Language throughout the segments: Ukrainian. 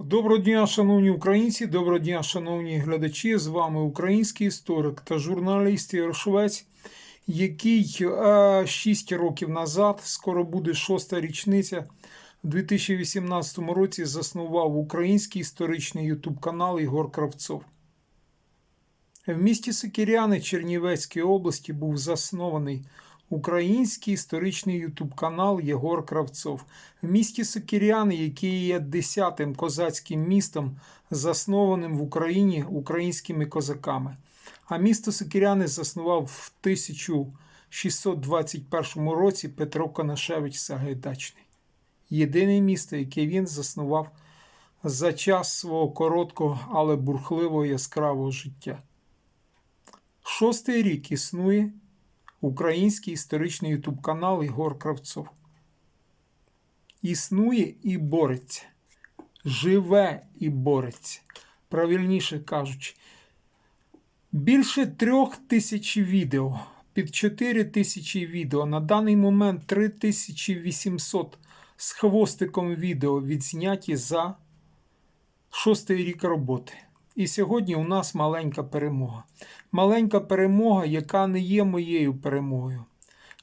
Доброго дня, шановні українці, доброго дня, шановні глядачі. З вами український історик та журналіст Ігор який е, 6 років назад, скоро буде шоста річниця, в 2018 році заснував український історичний ютуб канал Ігор Кравцов. В місті Сокіряни Чернівецької області був заснований український історичний ютуб канал Єгор Кравцов. В місті Сокіряни, який є десятим козацьким містом, заснованим в Україні українськими козаками. А місто Сокіряни заснував в 1621 році Петро Конашевич Сагайдачний. Єдине місто, яке він заснував за час свого короткого, але бурхливого яскравого життя. Шостий рік існує український історичний ютуб канал Ігор Кравцов. Існує і бореться, живе і бореться. Правильніше кажучи, більше трьох тисяч відео, під 4 тисячі відео. На даний момент 3800 з хвостиком відео відзняті за шостий рік роботи. І сьогодні у нас маленька перемога. Маленька перемога, яка не є моєю перемогою.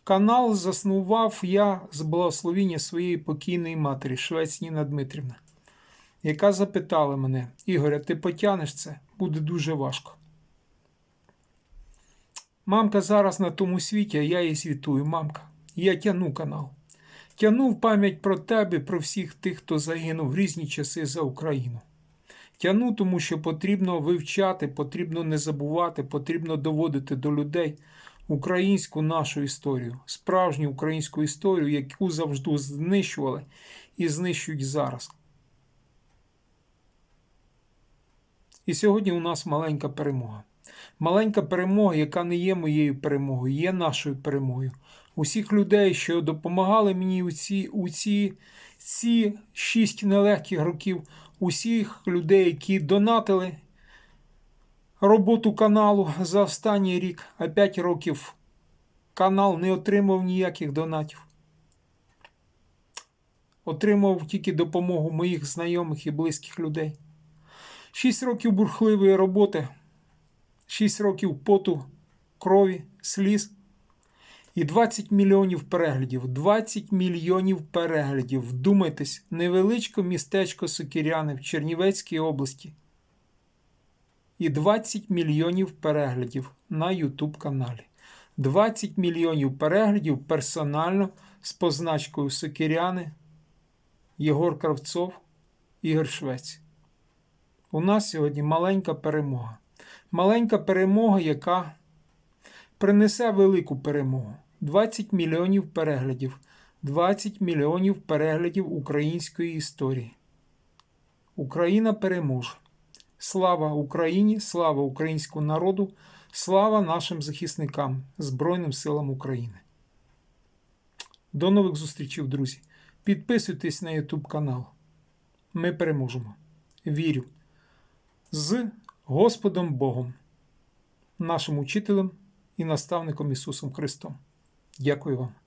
Канал заснував я з благословіння своєї покійної матері, Швець Ніна Дмитрівна, яка запитала мене: Ігоря, ти потянеш це? Буде дуже важко. Мамка зараз на тому світі, а я їй світую, мамка. Я тяну канал. Тяну пам'ять про тебе, про всіх тих, хто загинув в різні часи за Україну. Тяну, тому що потрібно вивчати, потрібно не забувати, потрібно доводити до людей українську нашу історію, справжню українську історію, яку завжди знищували і знищують зараз. І сьогодні у нас маленька перемога. Маленька перемога, яка не є моєю перемогою, є нашою перемогою. Усіх людей, що допомагали мені у ці, у ці, ці шість нелегких років, усіх людей, які донатили роботу каналу за останній рік, а 5 років канал не отримав ніяких донатів. Отримав тільки допомогу моїх знайомих і близьких людей. 6 років бурхливої роботи, 6 років поту, крові, сліз. І 20 мільйонів переглядів. 20 мільйонів переглядів. Вдумайтесь, невеличке містечко Сокіряни в Чернівецькій області. І 20 мільйонів переглядів на YouTube каналі. 20 мільйонів переглядів персонально з позначкою Сокіряни, Єгор Кравцов, Ігор Швець. У нас сьогодні маленька перемога. Маленька перемога, яка принесе велику перемогу. 20 мільйонів переглядів. 20 мільйонів переглядів української історії. Україна переможе. Слава Україні, слава українському народу, слава нашим захисникам, Збройним силам України. До нових зустрічей, друзі. Підписуйтесь на YouTube канал. Ми переможемо. Вірю. З Господом Богом, нашим учителем і наставником Ісусом Христом. Дякую вам.